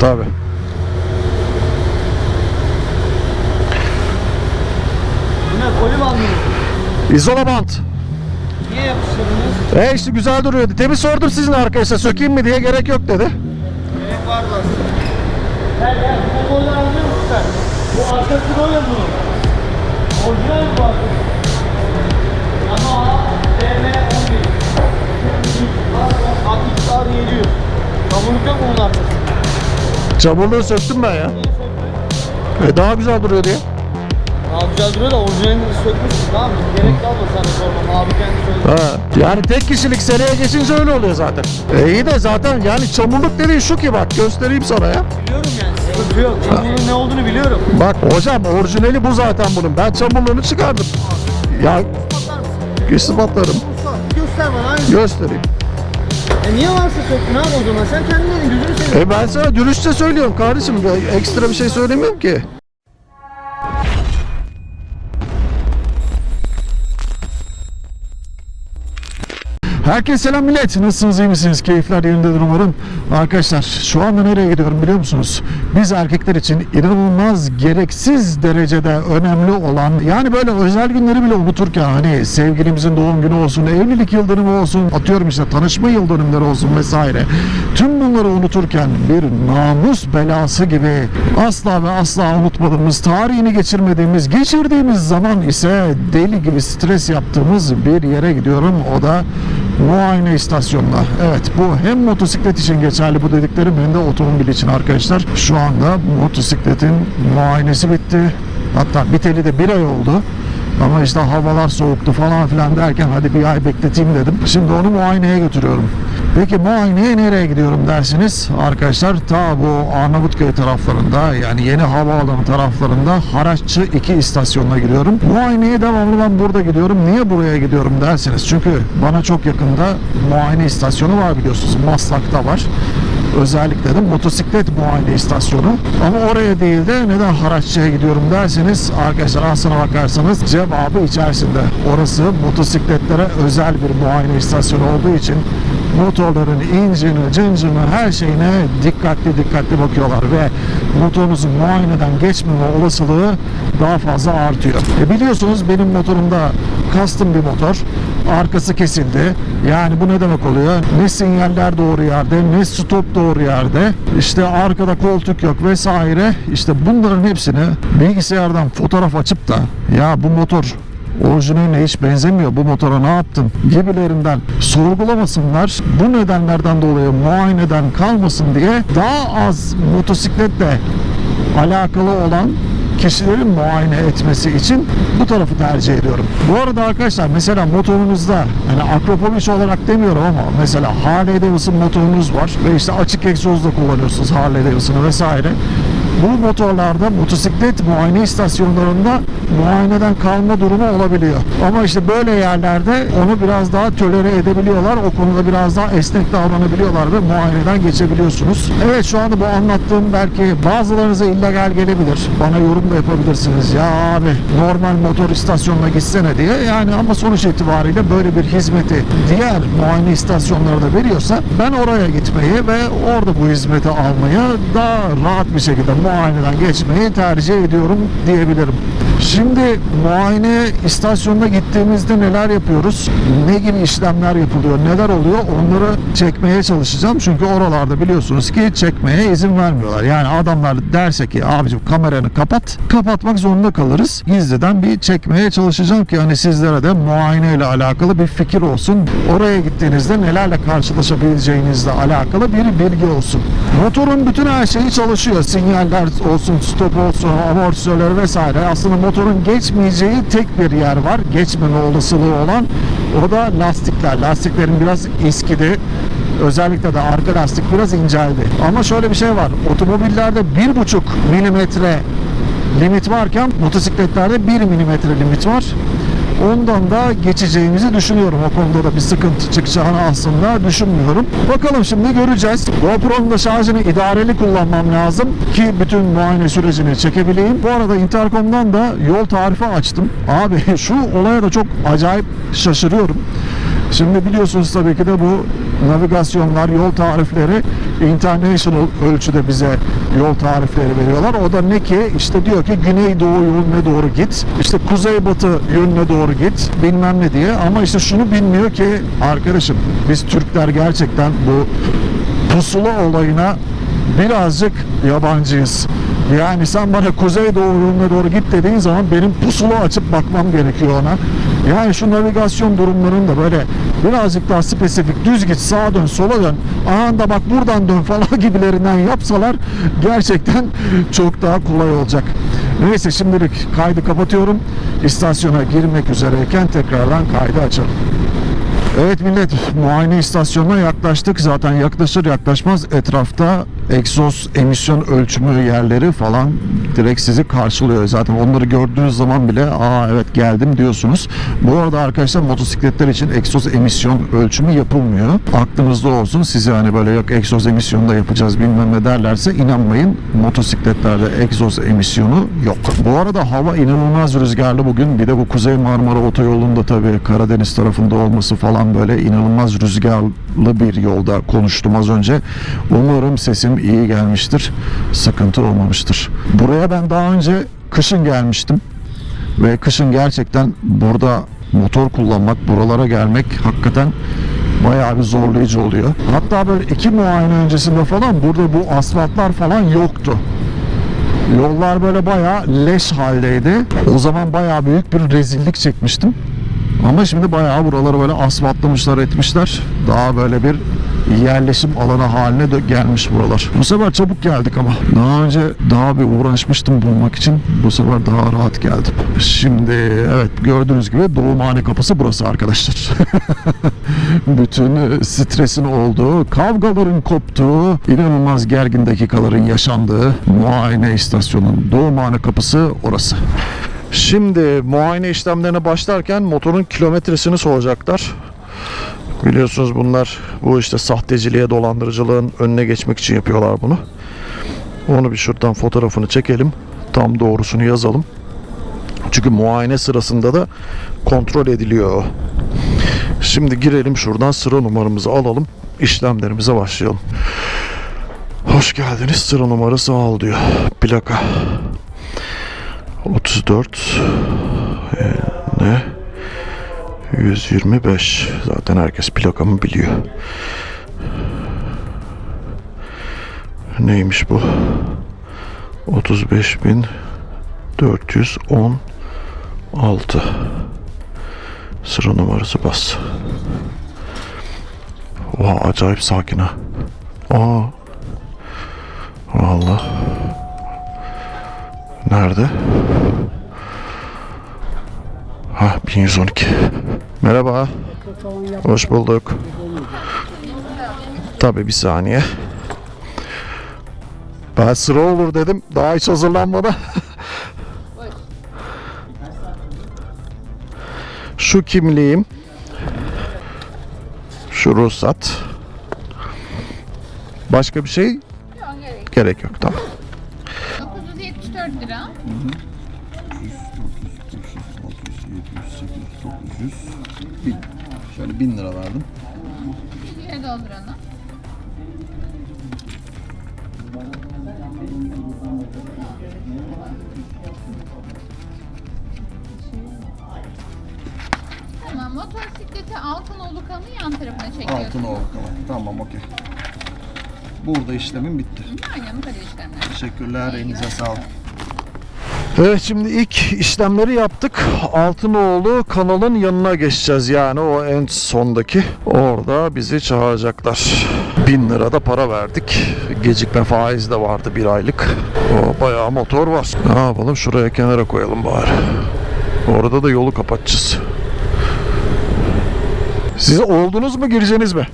Tabii. Bu ne koli bandı mı? İzola bant. Niye yapıştırdınız? E işte güzel duruyordu. Demin sordum sizin arkadaşa sökeyim mi diye gerek yok dedi. Gerek vardı aslında. Gel gel. Bu kolları anlıyor musun sen? Bu arkası böyle bunun. Orijinal mi bu arkası? Ama DM 11. XR 700. Kabulük yok mu bunun arkası? Çamurluğu söktüm ben ya. E daha güzel duruyor diye. Daha güzel duruyor da orijinalini sökmüşsün tamam mı? Gerek kalmadı sana sormam. Abi kendi söyledi. Ha. Yani tek kişilik seriye geçince öyle oluyor zaten. E iyi de zaten yani çamurluk dediğin şu ki bak göstereyim sana ya. Biliyorum yani. Sıkıntı yok. Bunun ne olduğunu biliyorum. Bak hocam orijinali bu zaten bunun. Ben çamurluğunu çıkardım. Ya Patlar mısın? ispatlarım. Göster bana aynısı. Göstereyim. E niye varsa söktün abi o zaman? Sen kendin dedin gözünü seveyim. E ben sana dürüstçe söylüyorum kardeşim. Ekstra bir şey söylemiyorum ki. Herkese selam millet. Nasılsınız, iyi misiniz? Keyifler yerindedir umarım. Arkadaşlar şu anda nereye gidiyorum biliyor musunuz? Biz erkekler için inanılmaz gereksiz derecede önemli olan yani böyle özel günleri bile unuturken hani sevgilimizin doğum günü olsun, evlilik yıl dönümü olsun, atıyorum işte tanışma yıl dönümleri olsun vesaire. Tüm bunları unuturken bir namus belası gibi asla ve asla unutmadığımız, tarihini geçirmediğimiz, geçirdiğimiz zaman ise deli gibi stres yaptığımız bir yere gidiyorum. O da muayene istasyonuna. Evet bu hem motosiklet için geçerli bu dediklerim hem de otomobil için arkadaşlar. Şu anda motosikletin muayenesi bitti. Hatta biteli de bir ay oldu. Ama işte havalar soğuktu falan filan derken hadi bir ay bekleteyim dedim. Şimdi onu muayeneye götürüyorum. Peki muayeneye nereye gidiyorum dersiniz? Arkadaşlar ta bu Arnavutköy taraflarında yani yeni havaalanı taraflarında Haraççı 2 istasyonuna gidiyorum. Muayeneye devamlı ben burada gidiyorum. Niye buraya gidiyorum dersiniz? Çünkü bana çok yakında muayene istasyonu var biliyorsunuz. Maslak'ta var özellikle de motosiklet muayene istasyonu. Ama oraya değil de neden Haraççı'ya gidiyorum derseniz arkadaşlar aslına bakarsanız cevabı içerisinde. Orası motosikletlere özel bir muayene istasyonu olduğu için motorların incini, cıncını, her şeyine dikkatli dikkatli bakıyorlar ve motorunuzun muayeneden geçmeme olasılığı daha fazla artıyor. E biliyorsunuz benim motorumda custom bir motor. Arkası kesildi. Yani bu ne demek oluyor? Ne sinyaller doğru yerde, ne stop doğru yerde. İşte arkada koltuk yok vesaire. İşte bunların hepsini bilgisayardan fotoğraf açıp da ya bu motor orijinaline hiç benzemiyor bu motora ne yaptın gibilerinden sorgulamasınlar. Bu nedenlerden dolayı muayeneden kalmasın diye daha az motosikletle alakalı olan kişilerin muayene etmesi için bu tarafı tercih ediyorum. Bu arada arkadaşlar mesela motorunuzda yani Akropolis olarak demiyorum ama mesela Harley Davidson motorunuz var ve işte açık egzozla kullanıyorsunuz Harley Davidson'ı vesaire. Bu motorlarda motosiklet muayene istasyonlarında muayeneden kalma durumu olabiliyor. Ama işte böyle yerlerde onu biraz daha tolere edebiliyorlar. O konuda biraz daha esnek davranabiliyorlar ve muayeneden geçebiliyorsunuz. Evet şu anda bu anlattığım belki bazılarınıza illegal gelebilir. Bana yorum da yapabilirsiniz. Ya abi normal motor istasyonuna gitsene diye. Yani ama sonuç itibariyle böyle bir hizmeti diğer muayene istasyonları da veriyorsa ben oraya gitmeyi ve orada bu hizmeti almayı daha rahat bir şekilde muayeneden geçmeyi tercih ediyorum diyebilirim. Şimdi muayene istasyonuna gittiğimizde neler yapıyoruz? Ne gibi işlemler yapılıyor? Neler oluyor? Onları çekmeye çalışacağım. Çünkü oralarda biliyorsunuz ki çekmeye izin vermiyorlar. Yani adamlar derse ki abicim kameranı kapat. Kapatmak zorunda kalırız. Gizliden bir çekmeye çalışacağım ki hani sizlere de muayene ile alakalı bir fikir olsun. Oraya gittiğinizde nelerle karşılaşabileceğinizle alakalı bir bilgi olsun. Motorun bütün her şeyi çalışıyor. Sinyaller olsun, stop olsun, amortisörler vesaire. Aslında motorun geçmeyeceği tek bir yer var. Geçmeme olasılığı olan o da lastikler. Lastiklerin biraz eskidi. Özellikle de arka lastik biraz inceldi. Ama şöyle bir şey var. Otomobillerde 1,5 milimetre limit varken motosikletlerde 1 milimetre limit var. Ondan da geçeceğimizi düşünüyorum. O konuda da bir sıkıntı çıkacağını aslında düşünmüyorum. Bakalım şimdi göreceğiz. GoPro'nun da şarjını idareli kullanmam lazım ki bütün muayene sürecini çekebileyim. Bu arada Intercom'dan da yol tarifi açtım. Abi şu olaya da çok acayip şaşırıyorum. Şimdi biliyorsunuz tabii ki de bu navigasyonlar, yol tarifleri international ölçüde bize yol tarifleri veriyorlar. O da ne ki? İşte diyor ki güneydoğu yönüne doğru git. İşte kuzeybatı yönüne doğru git. Bilmem ne diye. Ama işte şunu bilmiyor ki arkadaşım biz Türkler gerçekten bu pusula olayına birazcık yabancıyız. Yani sen bana kuzeydoğu yönüne doğru git dediğin zaman benim pusula açıp bakmam gerekiyor ona. Yani şu navigasyon durumlarında böyle birazcık daha spesifik düz git sağa dön sola dön aha da bak buradan dön falan gibilerinden yapsalar gerçekten çok daha kolay olacak. Neyse şimdilik kaydı kapatıyorum. İstasyona girmek üzereyken tekrardan kaydı açalım. Evet millet muayene istasyonuna yaklaştık. Zaten yaklaşır yaklaşmaz etrafta egzoz emisyon ölçümü yerleri falan direkt sizi karşılıyor. Zaten onları gördüğünüz zaman bile aa evet geldim diyorsunuz. Bu arada arkadaşlar motosikletler için egzoz emisyon ölçümü yapılmıyor. Aklınızda olsun size hani böyle yok egzoz emisyonu da yapacağız bilmem ne derlerse inanmayın. Motosikletlerde egzoz emisyonu yok. Bu arada hava inanılmaz rüzgarlı bugün. Bir de bu Kuzey Marmara Otoyolu'nda tabii Karadeniz tarafında olması falan böyle inanılmaz rüzgarlı bir yolda konuştum az önce. Umarım sesim iyi gelmiştir. Sıkıntı olmamıştır. Buraya ben daha önce kışın gelmiştim. Ve kışın gerçekten burada motor kullanmak, buralara gelmek hakikaten bayağı bir zorlayıcı oluyor. Hatta böyle iki muayene öncesinde falan burada bu asfaltlar falan yoktu. Yollar böyle bayağı leş haldeydi. O zaman bayağı büyük bir rezillik çekmiştim. Ama şimdi bayağı buraları böyle asfaltlamışlar etmişler. Daha böyle bir yerleşim alanı haline de gelmiş buralar. Bu sefer çabuk geldik ama. Daha önce daha bir uğraşmıştım bulmak için. Bu sefer daha rahat geldim. Şimdi evet gördüğünüz gibi Doğumhane kapısı burası arkadaşlar. Bütün e, stresin olduğu, kavgaların koptuğu, inanılmaz gergin dakikaların yaşandığı muayene istasyonunun Doğumhane kapısı orası. Şimdi muayene işlemlerine başlarken motorun kilometresini soracaklar. Biliyorsunuz bunlar bu işte sahteciliğe, dolandırıcılığın önüne geçmek için yapıyorlar bunu. Onu bir şuradan fotoğrafını çekelim. Tam doğrusunu yazalım. Çünkü muayene sırasında da kontrol ediliyor. Şimdi girelim şuradan sıra numaramızı alalım. İşlemlerimize başlayalım. Hoş geldiniz. Sıra numarası al diyor. Plaka. 34 e, ne 125 zaten herkes plakamı biliyor. Neymiş bu? 35.416 sıra numarası bas. Oha acayip sakin ha. Aa Vallahi Nerede? Ha 1112. Merhaba. Hoş bulduk. Tabii bir saniye. Ben sıra olur dedim. Daha hiç hazırlanmadı. Şu kimliğim. Şu ruhsat. Başka bir şey Yok gerek. gerek yok. Tamam. 974 lira. 1000. Şöyle 1000 lira verdim. Bilgiye dolduralım. Tamam, motosikleti Altınoluk kanı yan tarafına çekiyorsun. Altın oldu tamam. Tamam okey. Burada işlemim bitti. Aynen bu kadar işlemler. Teşekkürler. Elinize sağlık. Evet şimdi ilk işlemleri yaptık. Altınoğlu kanalın yanına geçeceğiz. Yani o en sondaki. Orada bizi çağıracaklar. Bin lira da para verdik. Gecikme faiz de vardı bir aylık. O bayağı motor var. Ne yapalım şuraya kenara koyalım bari. Orada da yolu kapatacağız. Siz oldunuz mu gireceğiniz mi?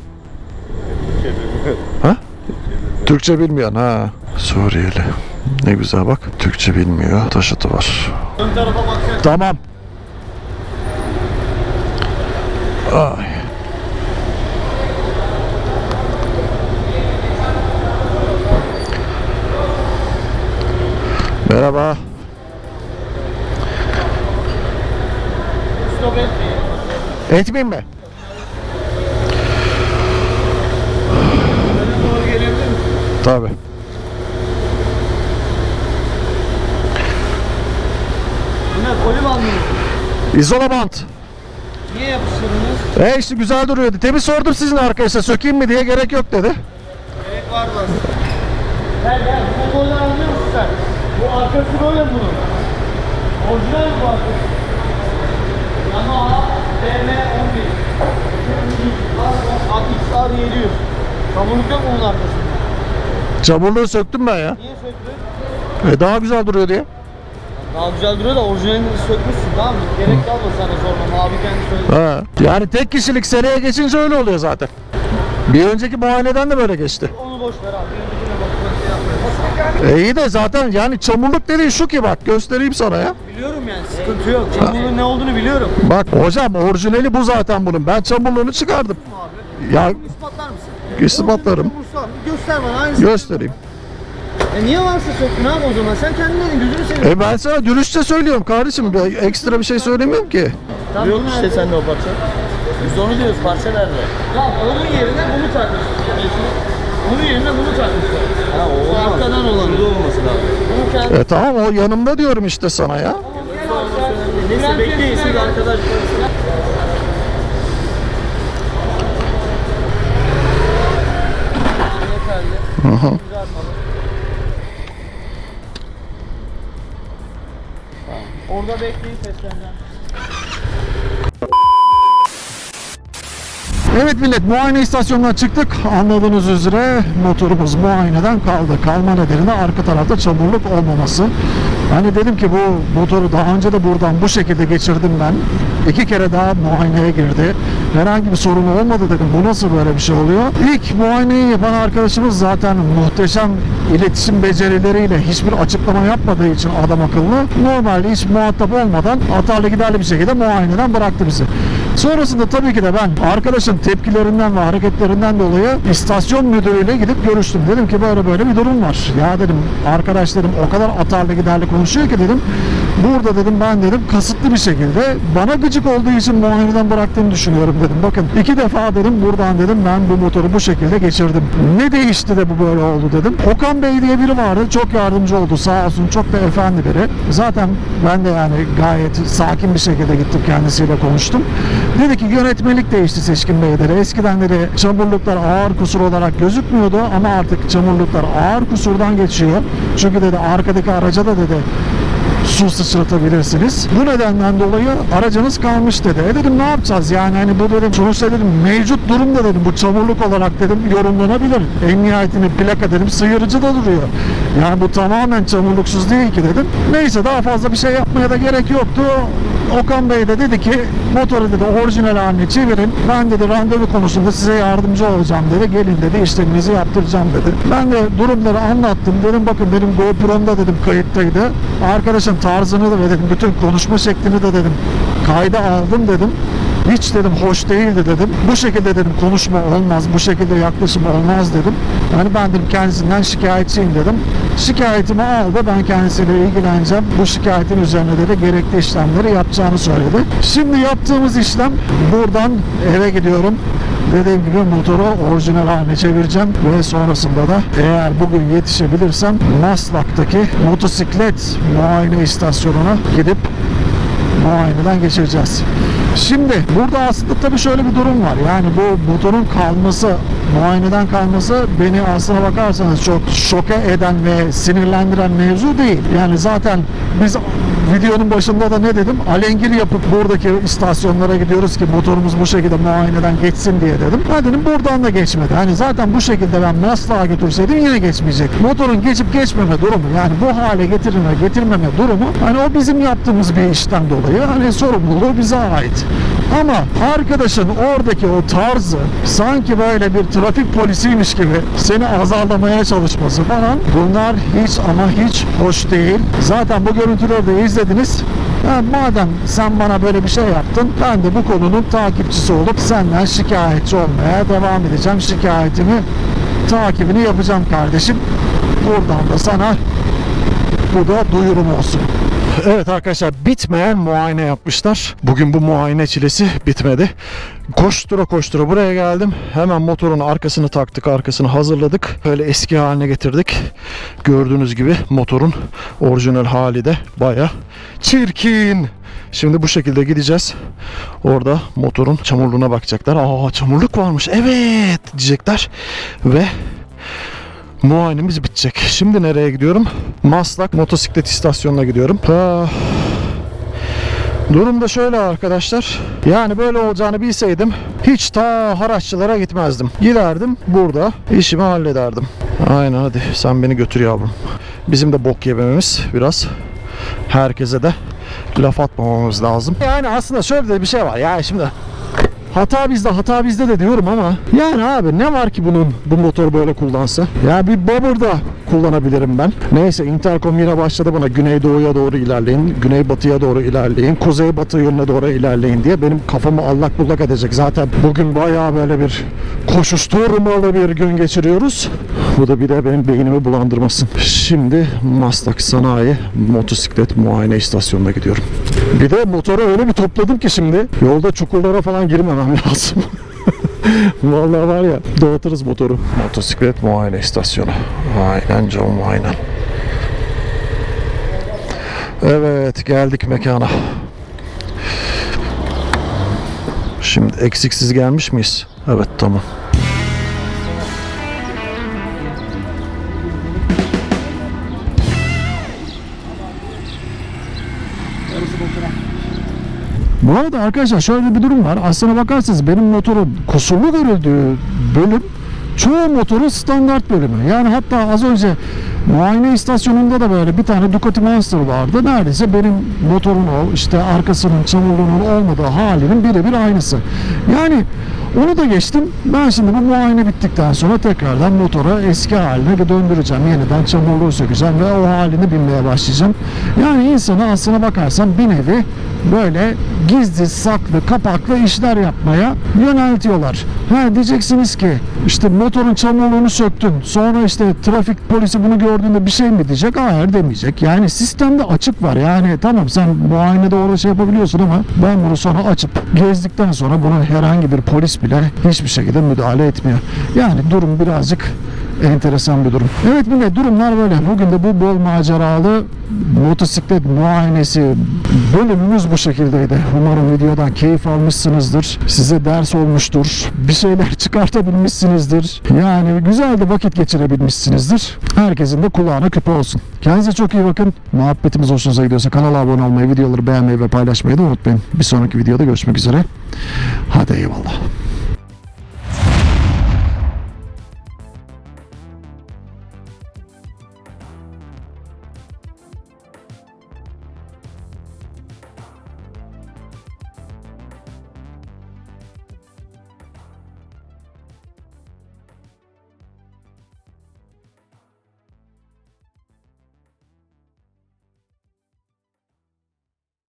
Ha? Türkçe bilmeyen ha. Suriyeli. Ne güzel bak. Türkçe bilmiyor. Taşıtı var. Ön tarafa bakacaksın. Tamam. Ay. Merhaba. Etmeyeyim mi? Tabii. Bu ne koli bandı mı? İzola bant. Niye yapıştırdınız? E işte güzel duruyordu. Temiz sordum sizin arkadaşlar sökeyim mi diye gerek yok dedi. Gerek var mı? Gel gel. Bu motorları anlıyor musun sen? Bu arkası böyle bunun. Orijinal mi bu arkası? Yamaha DM11. XR 700. Çamurluk yok mu bunun arkasında? Çamurluğu söktüm ben ya. Niye söktün? E daha güzel duruyor diye. Daha güzel duruyor da orijinalini sökmüşsün tamam mı? Gerek kalmadı sana sormam. Abi kendi söyledi. Ha. Yani tek kişilik seneye geçince öyle oluyor zaten. Bir önceki muayeneden de böyle geçti. Onu boş ver abi. Öndekine bak. bak, şey yapma. E iyi de zaten yani çamurluk dediğin şu ki bak göstereyim sana ya. Biliyorum yani sıkıntı yok. Çamurluğun ne olduğunu biliyorum. Bak hocam orijinali bu zaten bunun. Ben çamurluğunu çıkardım. Ya İspatlar mısın? ispatlarım. Göster bana aynısını. Göstereyim. E niye varsa söktün abi o zaman? Sen kendin dedin gözünü seveyim. E ben sana dürüstçe söylüyorum kardeşim. Ben ekstra bir şey söylemiyorum ki. Yok işte sende o parça. Biz onu diyoruz parça nerede? Ya onun yerine bunu takmışsın. Onun yerine bunu takmışsın. Ha o arkadan olan. Şurada olması lazım. Bunu kendi... E tamam o yanımda diyorum işte sana ya. Neyse bekleyin siz arkadaşlar. Aha. Güzel Orada bekleyin sesleneceğim. Evet millet muayene istasyonundan çıktık. Anladığınız üzere motorumuz muayeneden kaldı. Kalma nedeni de arka tarafta çamurluk olmaması. Hani dedim ki bu motoru daha önce de buradan bu şekilde geçirdim ben. İki kere daha muayeneye girdi. Herhangi bir sorun olmadı dedim. Bu nasıl böyle bir şey oluyor? İlk muayeneyi yapan arkadaşımız zaten muhteşem iletişim becerileriyle hiçbir açıklama yapmadığı için adam akıllı normalde hiç muhatap olmadan atarlı giderli bir şekilde muayeneden bıraktı bizi. Sonrasında tabii ki de ben arkadaşın tepkilerinden ve hareketlerinden dolayı istasyon müdürüyle gidip görüştüm. Dedim ki böyle böyle bir durum var. Ya dedim arkadaş dedim o kadar atarlı giderli konuşuyor ki dedim. Burada dedim ben dedim kasıtlı bir şekilde bana gıcık olduğu için muayeneden bıraktığını düşünüyorum dedim. Bakın iki defa dedim buradan dedim ben bu motoru bu şekilde geçirdim. Ne değişti de bu böyle oldu dedim. Okan Bey diye biri vardı. Çok yardımcı oldu sağ olsun. Çok da efendi biri. Zaten ben de yani gayet sakin bir şekilde gittim kendisiyle konuştum. Dedi ki yönetmelik değişti Seçkin Bey dedi. Eskiden dedi çamurluklar ağır kusur olarak gözükmüyordu ama artık çamurluklar ağır kusurdan geçiyor. Çünkü dedi arkadaki araca da dedi su sıçratabilirsiniz. Bu nedenden dolayı aracınız kalmış dedi. E dedim ne yapacağız yani hani bu dedim sonuçta dedim mevcut durumda dedim bu çamurluk olarak dedim yorumlanabilir. En nihayetinde plaka dedim sıyırıcı da duruyor. Yani bu tamamen çamurluksuz değil ki dedim. Neyse daha fazla bir şey yapmaya da gerek yoktu. Okan Bey de dedi ki motoru dedi orijinal haline çevirin. Ben dedi randevu konusunda size yardımcı olacağım dedi. Gelin dedi işleminizi yaptıracağım dedi. Ben de durumları anlattım. Dedim bakın benim GoPro'mda dedim kayıttaydı. Arkadaşın tarzını da dedim bütün konuşma şeklini de dedim kayda aldım dedim. Hiç dedim hoş değildi dedim. Bu şekilde dedim konuşma olmaz, bu şekilde yaklaşım olmaz dedim. Yani ben dedim kendisinden şikayetçiyim dedim. Şikayetimi aldı, ben kendisiyle ilgileneceğim. Bu şikayetin üzerine de gerekli işlemleri yapacağını söyledi. Şimdi yaptığımız işlem buradan eve gidiyorum. Dediğim gibi motoru orijinal haline çevireceğim ve sonrasında da eğer bugün yetişebilirsem Maslak'taki motosiklet muayene istasyonuna gidip muayeneden geçireceğiz. Şimdi burada aslında tabii şöyle bir durum var. Yani bu motorun kalması, muayeneden kalması beni aslına bakarsanız çok şoke eden ve sinirlendiren mevzu değil. Yani zaten biz videonun başında da ne dedim? Alengir yapıp buradaki istasyonlara gidiyoruz ki motorumuz bu şekilde muayeneden geçsin diye dedim. Ha dedim buradan da geçmedi. Hani zaten bu şekilde ben Maslak'a götürseydim yine geçmeyecek. Motorun geçip geçmeme durumu yani bu hale getirme getirmeme durumu hani o bizim yaptığımız bir işten dolayı hani sorumluluğu bize ait. Ama arkadaşın oradaki o tarzı sanki böyle bir trafik polisiymiş gibi seni azarlamaya çalışması falan bunlar hiç ama hiç hoş değil. Zaten bu görüntüleri de izlediniz. Ha, madem sen bana böyle bir şey yaptın ben de bu konunun takipçisi olup senden şikayetçi olmaya devam edeceğim. Şikayetimi takibini yapacağım kardeşim. Buradan da sana bu da duyurum olsun. Evet arkadaşlar bitmeyen muayene yapmışlar. Bugün bu muayene çilesi bitmedi. Koştura koştura buraya geldim. Hemen motorun arkasını taktık, arkasını hazırladık. Böyle eski haline getirdik. Gördüğünüz gibi motorun orijinal hali de baya çirkin. Şimdi bu şekilde gideceğiz. Orada motorun çamurluğuna bakacaklar. Aa çamurluk varmış. Evet diyecekler. Ve muayenemiz bitecek. Şimdi nereye gidiyorum? Maslak motosiklet istasyonuna gidiyorum. Ah. Durum da şöyle arkadaşlar. Yani böyle olacağını bilseydim hiç ta haraççılara gitmezdim. Giderdim burada işimi hallederdim. Aynen hadi sen beni götür yavrum. Bizim de bok yemememiz biraz. Herkese de laf atmamamız lazım. Yani aslında şöyle de bir şey var. Yani şimdi Hata bizde, hata bizde de diyorum ama yani abi ne var ki bunun bu motor böyle kullansa? Ya bir Bobber'da kullanabilirim ben. Neyse Intercom yine başladı bana güneydoğuya doğru ilerleyin, güneybatıya doğru ilerleyin, kuzeybatı yönüne doğru ilerleyin diye benim kafamı allak bullak edecek. Zaten bugün bayağı böyle bir koşuşturmalı bir gün geçiriyoruz. Bu da bir de benim beynimi bulandırmasın. Şimdi Maslak Sanayi Motosiklet Muayene İstasyonu'na gidiyorum. Bir de motoru öyle bir topladım ki şimdi yolda çukurlara falan girmemem lazım. Vallahi var ya dağıtırız motoru. Motosiklet muayene istasyonu. Aynen canım aynen. Evet geldik mekana. Şimdi eksiksiz gelmiş miyiz? Evet tamam. Bu arada arkadaşlar şöyle bir durum var. Aslına bakarsanız benim motorun kusurlu görüldüğü bölüm çoğu motorun standart bölümü. Yani hatta az önce muayene istasyonunda da böyle bir tane Ducati Monster vardı. Neredeyse benim motorun o işte arkasının çamurluğunun olmadığı halinin birebir aynısı. Yani onu da geçtim. Ben şimdi bu muayene bittikten sonra tekrardan motora eski haline döndüreceğim. Yeniden çamurluğu sökeceğim ve o halini binmeye başlayacağım. Yani insanı aslına bakarsan bir nevi böyle gizli, saklı, kapaklı işler yapmaya yöneltiyorlar. Ha diyeceksiniz ki işte motorun çamurluğunu söktün. Sonra işte trafik polisi bunu gördüğünde bir şey mi diyecek? Hayır demeyecek. Yani sistemde açık var. Yani tamam sen muayenede orada şey yapabiliyorsun ama ben bunu sonra açıp gezdikten sonra bunu herhangi bir polis bile hiçbir şekilde müdahale etmiyor. Yani durum birazcık enteresan bir durum. Evet millet durumlar böyle. Bugün de bu bol maceralı motosiklet muayenesi bölümümüz bu şekildeydi. Umarım videodan keyif almışsınızdır. Size ders olmuştur. Bir şeyler çıkartabilmişsinizdir. Yani güzel de vakit geçirebilmişsinizdir. Herkesin de kulağına küpe olsun. Kendinize çok iyi bakın. Muhabbetimiz hoşunuza gidiyorsa kanala abone olmayı, videoları beğenmeyi ve paylaşmayı da unutmayın. Bir sonraki videoda görüşmek üzere. Hadi eyvallah.